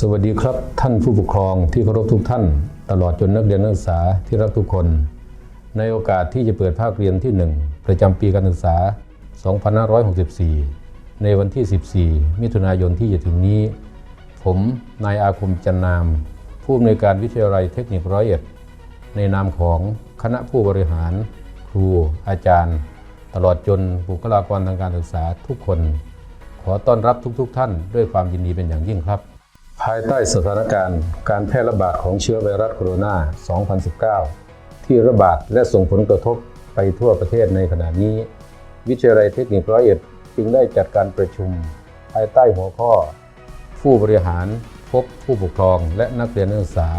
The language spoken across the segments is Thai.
สวัสดีครับท่านผู้ปกครองที่เคารพทุกท่าน ตลอดจนนักเรียนนักศึกษาที่รักทุกคน ในโอกาสที่จะเปิดภาคเรียนที่ 1 ประจำปีการศึกษา 2564 ในวันที่ 14 มิถุนายนที่จะถึงนี้ ผมนายอาคมจันนาม ผู้อำนวยการวิทยาลัยเทคนิคร้อยเอ็ด ในนามของคณะผู้บริหาร ครู อาจารย์ ตลอดจนบุคลากรทางการศึกษาทุกคน ขอต้อนรับทุกๆทท่านด้วยความยินดีเป็นอย่างยิ่งครับ ภายใต้สถานการณ์การแพร่ระบาดของเชื้อไวรัสโคโรนา 2019 ที่ระบาดและส่งผลกระทบไปทั่วประเทศในขณะนี้ วิทยาลัยเทคนิคร้อยเอ็ดจึงได้จัดการประชุม ภายใต้หัวข้อ ผู้บริหารพบผู้ปกครองและนักเรียนนักศึกษา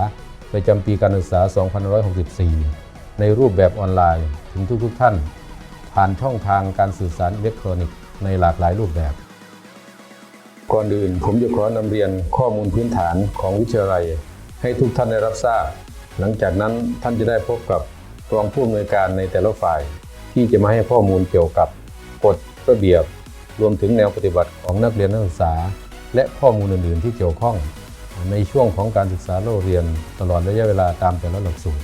ประจำปีการศึกษา 2564 ในรูปแบบออนไลน์ถึงทุกๆทท่าน ผ่านช่องทางการสื่อสารอิเล็กทรอนิกส์ในหลากหลายรูปแบบ ก่อนอื่น ผมจะขอนำเรียนข้อมูลพื้นฐานของวิทยาลัย ให้ทุกท่านได้รับทราบ หลังจากนั้นท่านจะได้พบกับรองผู้อำนวยการในแต่ละฝ่าย ที่จะมาให้ข้อมูลเกี่ยวกับกฎระเบียบ รวมถึงแนวปฏิบัติของนักเรียนนักศึกษา และข้อมูลอื่น ๆ ที่เกี่ยวข้อง ในช่วงของการศึกษาเล่าเรียน ตลอดระยะเวลาตามแต่ละหลักสูตร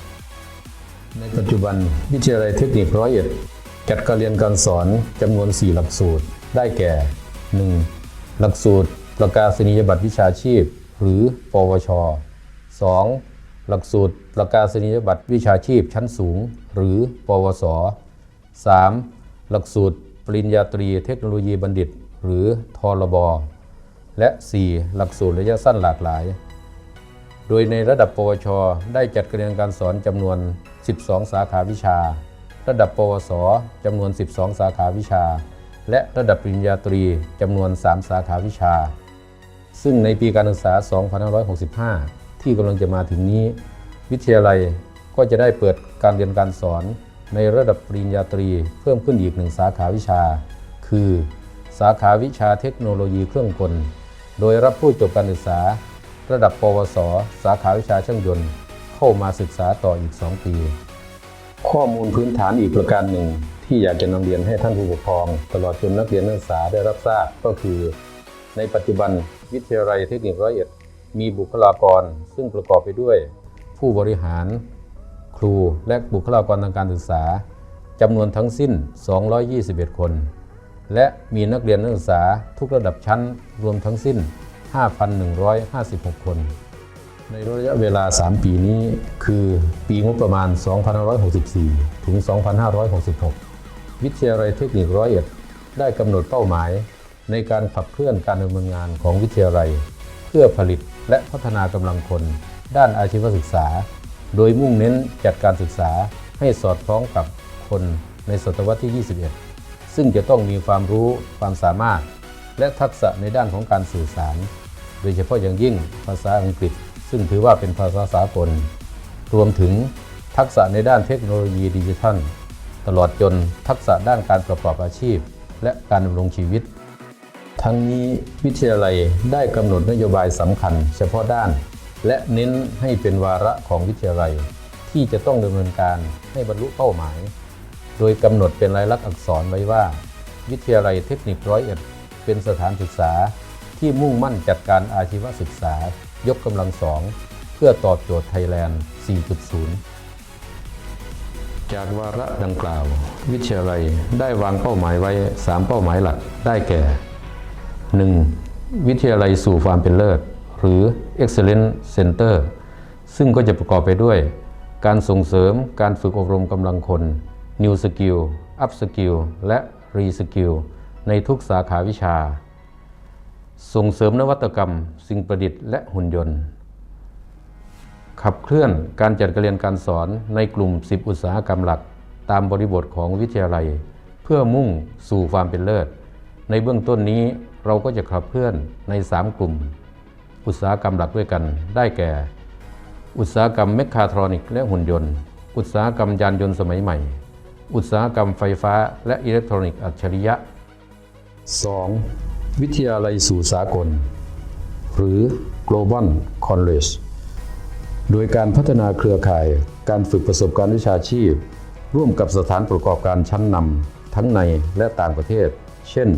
ในปัจจุบันวิทยาลัยเทคนิคร้อยเอ็ดจัดการเรียนการสอนจำนวน 4 หลักสูตร ได้แก่ 1. หลักสูตรประกาศนียบัตรวิชาชีพ หรือ ปวช 2. หลักสูตรประกาศนียบัตรวิชาชีพชั้นสูง หรือ ปวส 3. หลักสูตรปริญญาตรีเทคโนโลยีบัณฑิต หรือทรบ และ 4. หลักสูตรระยะสั้นหลากหลาย โดยในระดับปวช ได้จัดการเรียนการสอนจำนวน 12 สาขาวิชา ระดับปวสจำนวน 12 สาขาวิชา และระดับปริญญาตรีจำนวน 3 สาขาวิชา ซึ่งในปีการศึกษา 2565 ที่กำลังจะมาถึงนี้ วิทยาลัยก็จะได้เปิดการเรียนการสอนในระดับปริญญาตรีเพิ่มขึ้นอีกหนึ่งสาขาวิชา คือ สาขาวิชาเทคโนโลยีเครื่องกล โดยรับผู้จบการศึกษา ระดับปวส สาขาวิชาช่างยนต์ เข้ามาศึกษาต่ออีก 2 ปี ข้อมูลพื้นฐานอีกประการหนึ่ง ที่อยากจะนำเรียนให้ท่านผู้ปกครอง ตลอดจนนักเรียนนักศึกษาได้รับทราบก็คือ ในปัจจุบันวิทยาลัยเทคนิคร้อยเอ็ดมีบุคลากร ซึ่งประกอบไปด้วย ผู้บริหาร ครูและบุคลากรทางการศึกษาจำนวนทั้งสิ้น 221 คน และมีนักเรียนนักศึกษาทุกระดับชั้นรวมทั้งสิ้น 5,156 คน ในระยะเวลา 3 ปีนี้คือปีงบประมาณ 2564 ถึง 2566 วิทยาลัยเทคนิคร้อยเอ็ดได้กำหนดเป้าหมายในการขับเคลื่อนการดำเนินงานของวิทยาลัย เพื่อผลิตและพัฒนากำลังคน ด้านอาชีวศึกษา โดยมุ่งเน้นจัดการศึกษาให้สอดคล้องกับคนในศตวรรษที่ 21 ซึ่งจะต้องมีความรู้ความสามารถ และทักษะในด้านของการสื่อสาร โดยเฉพาะอย่างยิ่งภาษาอังกฤษ ซึ่งถือว่าเป็นภาษาสากล รวมถึงทักษะในด้านเทคโนโลยีดิจิทัล ตลอดจนทักษะด้านการประกอบอาชีพ และการดำรงชีวิต ทั้งนี้วิทยาลัยได้กำหนดนโยบายสำคัญเฉพาะด้าน และเน้นให้เป็นวาระของวิทยาลัย ที่จะต้องดำเนินการให้บรรลุเป้าหมาย โดยกำหนดเป็นลายลักษณ์อักษรไว้ว่า วิทยาลัยเทคนิคร้อยเอ็ดเป็นสถานศึกษาที่มุ่งมั่นจัดการอาชีวศึกษา ยกกำลังสองเพื่อตอบโจทย์ไทยแลนด์ 4.0 จากวาระดังกล่าว วิทยาลัยได้วางเป้าหมายไว้ 3 เป้าหมายหลักได้แก่ 1. วิทยาลัยสู่ความเป็นเลิศ หรือ Excellence Center ซึ่งก็จะประกอบไปด้วย การส่งเสริมการฝึกอบรมกำลังคน New Skill Up Skill และ Re Skill ในทุกสาขาวิชา ส่งเสริมนวัตกรรม สิ่งประดิษฐ์และหุ่นยนต์ ขับเคลื่อนการจัดการเรียนการสอนในกลุ่ม 10 อุตสาหกรรมหลัก ตามบริบทของวิทยาลัย เพื่อมุ่งสู่ความเป็นเลิศ ในเบื้องต้นนี้เราก็จะขับเคลื่อนใน 3 กลุ่ม อุตสาหกรรมหลักด้วยกัน ได้แก่ อุตสาหกรรมเมคาทรอนิกและหุ่นยนต์ อุตสาหกรรมยานยนต์สมัยใหม่ อุตสาหกรรมไฟฟ้า และอิเล็กทรอนิกส์อัจฉริยะ 2. วิทยาลัยสู่สากล หรือ Global College โดยการพัฒนาเครือข่าย การฝึกประสบการณ์วิชาชีพ ร่วมกับสถานประกอบการชั้นนำทั้งในและต่างประเทศ เช่น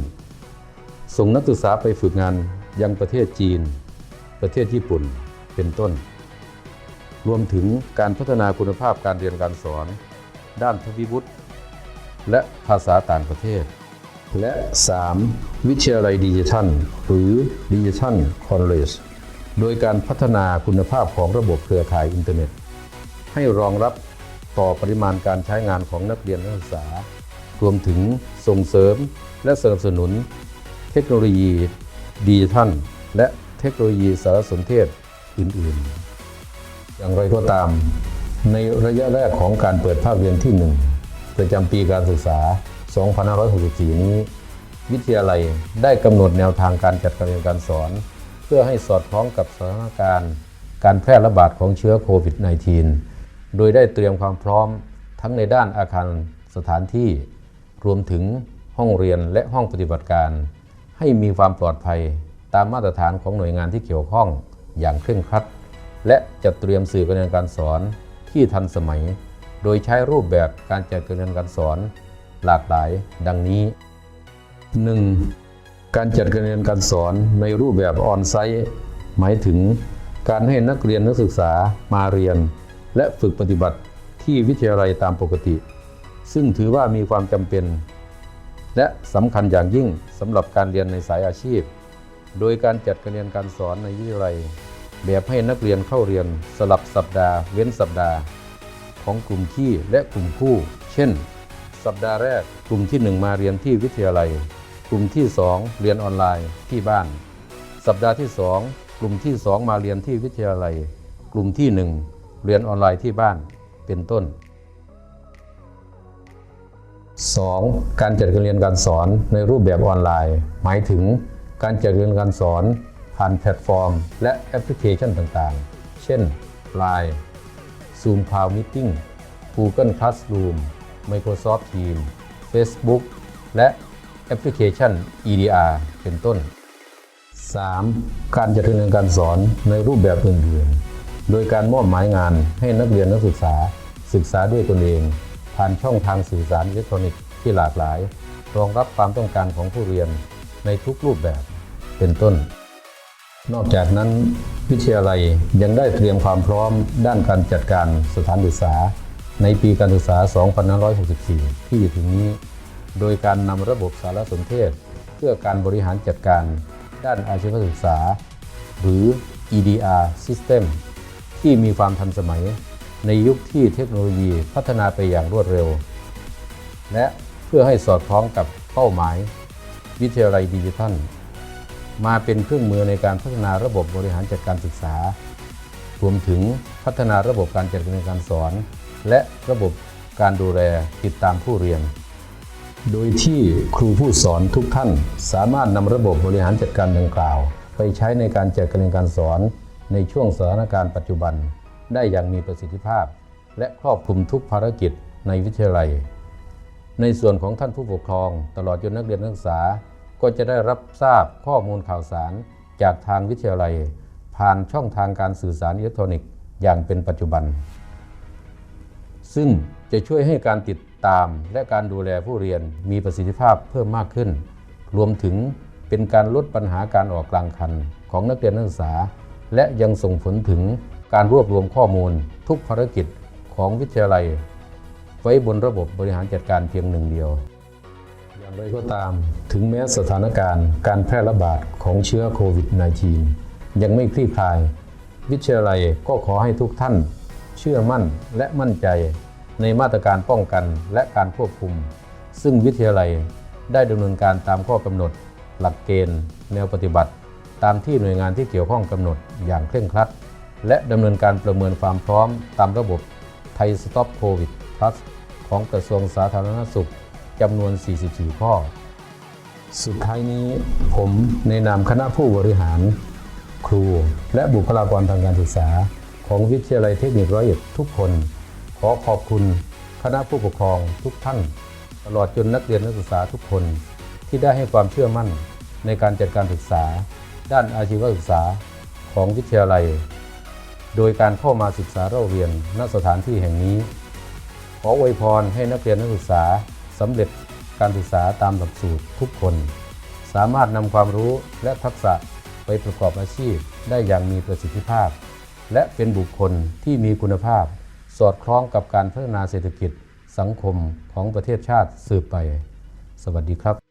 ส่งนักศึกษาไปฝึกงานยังประเทศจีน ประเทศญี่ปุ่น เป็นต้น รวมถึงการพัฒนาคุณภาพการเรียนการสอน ด้านทวิวุฒิและภาษาต่างประเทศ และ 3. วิทยาลัยดิจิทัล หรือดิจิทัลคอ l เลจ โดยการพัฒนาคุณภาพของระบบเครือข่ายอินเทอร์เน็ต ให้รองรับต่อปริมาณการใช้งานของนักเรียนนักศึกษา รวมถึงส่งเสริมและสนับสนุน เทคโนโลยีดิจิทัลและเทคโนโลยีสารสนเทศอื่น ๆ อย่างไรก็ตาม ในระยะแรกของการเปิดภาคเรียนที่ 1 ประจำปีการศึกษา 2564 นี้ วิทยาลัยได้กำหนดแนวทางการจัดการเรียนการสอน พื่อให้สอดคล้องกับสถานการณ์ การแพร่ระบาดของเชื้อโควิด -19 โดยได้เตรียมความพร้อมทั้งในด้านอาคารสถานที่ รวมถึงห้องเรียนและห้องปฏิบัติการ ให้มีความปลอดภัยตามมาตรฐานของหน่วยงานที่เกี่ยวข้องอย่างเคร่งครัด และจัดเตรียมสื่อการเรียนการสอนที่ทันสมัย โดยใช้รูปแบบการจัดการเรียนการสอนหลากหลายดังนี้ 1. การจัดการเรียนการสอนในรูปแบบออนไซต์หมายถึงการให้นักเรียนนักศึกษามาเรียน และฝึกปฏิบัติที่วิทยาลัยตามปกติ ซึ่งถือว่ามีความจำเป็น และสำคัญอย่างยิ่งสำหรับการเรียนในสายอาชีพ โดยการจัดการเรียนการสอนในวิทยาลัย แบบให้นักเรียนเข้าเรียนสลับสัปดาห์ เว้นสัปดาห์ ของกลุ่มที่และกลุ่มคู่ เช่น สัปดาห์แรกกลุ่มที่ 1 มาเรียนที่วิทยาลัย กลุ่มที่ 2 เรียนออนไลน์ที่บ้าน สัปดาห์ที่ 2 กลุ่มที่ 2 มาเรียนที่วิทยาลัย กลุ่มที่ 1 เรียนออนไลน์ที่บ้านเป็นต้น 2. การจัดการเรียนการสอนในรูปแบบออนไลน์ หมายถึงการจัดการเรียนการสอนผ่านแพลตฟอร์ม และแอปพลิเคชันต่างๆ เช่น Line Zoom Cloud Meeting Google Classroom Microsoft Teams Facebook และ ปพลิเคชัน EDR เป็นต้น 3. การจัดการเรียนการสอนในรูปแบบอื่นๆ โดยการมอบหมายงานให้นักเรียนนักศึกษา ศึกษาด้วยตนเอง ผ่านช่องทางสื่อสารอิเล็กทรอนิกส์ที่หลากหลาย รองรับความต้องการของผู้เรียนในทุกรูปแบบเป็นต้น นอกจากนั้น วิทยาลัยยังได้เตรียมความพร้อมด้านการจัดการสถานศึกษา ในปีการศึกษา 2564 ที่จะถึงนี้ โดยการนำระบบสารสนเทศ เพื่อการบริหารจัดการด้านอาชีวศึกษา หรือ EDR System ที่มีความทันสมัยในยุคที่เทคโนโลยีพัฒนาไปอย่างรวดเร็ว และเพื่อให้สอดคล้องกับเป้าหมาย วิทยาลัยดิจิทัล มาเป็นเครื่องมือในการพัฒนาระบบบริหารจัดการศึกษา รวมถึงพัฒนาระบบการจัดการการสอน และระบบการดูแลติดตามผู้เรียน โดยที่ครูผู้สอนทุกท่าน สามารถนำระบบบริหารจัดการดังกล่าว ไปใช้ในการจัดการเรียนการสอนในช่วงสถานการณ์ปัจจุบัน ได้อย่างมีประสิทธิภาพ และครอบคลุมทุกภารกิจในวิทยาลัย ในส่วนของท่านผู้ปกครอง ตลอดจนนักเรียนนักศึกษา ก็จะได้รับทราบข้อมูลข่าวสารจากทางวิทยาลัย ผ่านช่องทางการสื่อสารอิเล็กทรอนิกส์อย่างเป็นปัจจุบัน ซึ่งจะช่วยให้การติด ตาม และการดูแลผู้เรียนมีประสิทธิภาพเพิ่มมากขึ้น รวมถึงเป็นการลดปัญหาการออกกลางคันของนักเรียนนักศึกษา และยังส่งผลถึงการรวบรวมข้อมูล ทุกภารกิจของวิทยาลัย ไว้บนระบบบริหารจัดการเพียงหนึ่งเดียว อย่างไรก็ตาม ถึงแม้สถานการณ์การแพร่ระบาดของเชื้อโควิด -19 ยังไม่คลี่คลาย วิทยาลัยก็ขอให้ทุกท่าน เชื่อมั่นและมั่นใจ ในมาตรการป้องกันและการควบคุม ซึ่งวิทยาลัยได้ดำเนินการตามข้อกำหนด หลักเกณฑ์ แนวปฏิบัติ ตามที่หน่วยงานที่เกี่ยวข้องกำหนดอย่างเคร่งครัด และดำเนินการประเมินความพร้อมตามระบบไทยสต็อปโควิด plus ของกระทรวงสาธารณสุขจำนวน 44 ข้อ สุดท้ายนี้ผมในนามคณะผู้บริหาร ครู และบุคลากรทางการศึกษา ของวิทยาลัยเทคนิคร้อยเอ็ดทุกคน อขอบคุณคณะผู้ปกครองทุกท่าน ตลอดจนนักเรียนนักศึกษาทุกคนที่ได้ให้ความเชื่อมั่นในการจัดการศึกษา ด้านอาชีวศึกษาของวิทยาลัย โดยการเข้ามาศึกษาเล่าเรียนณสถานที่แห่งนี้ ขออวยพรให้นักเรียนนักศึกษาสำเร็จการศึกษาตามหลักสูตรทุกคน สามารถนำความรู้และทักษะไปประกอบอาชีพได้อย่างมีประสิทธิภาพ และเป็นบุคคลที่มีคุณภาพ สอดคล้องกับการพัฒนาเศรษฐกิจสังคมของประเทศชาติสืบไป สวัสดีครับ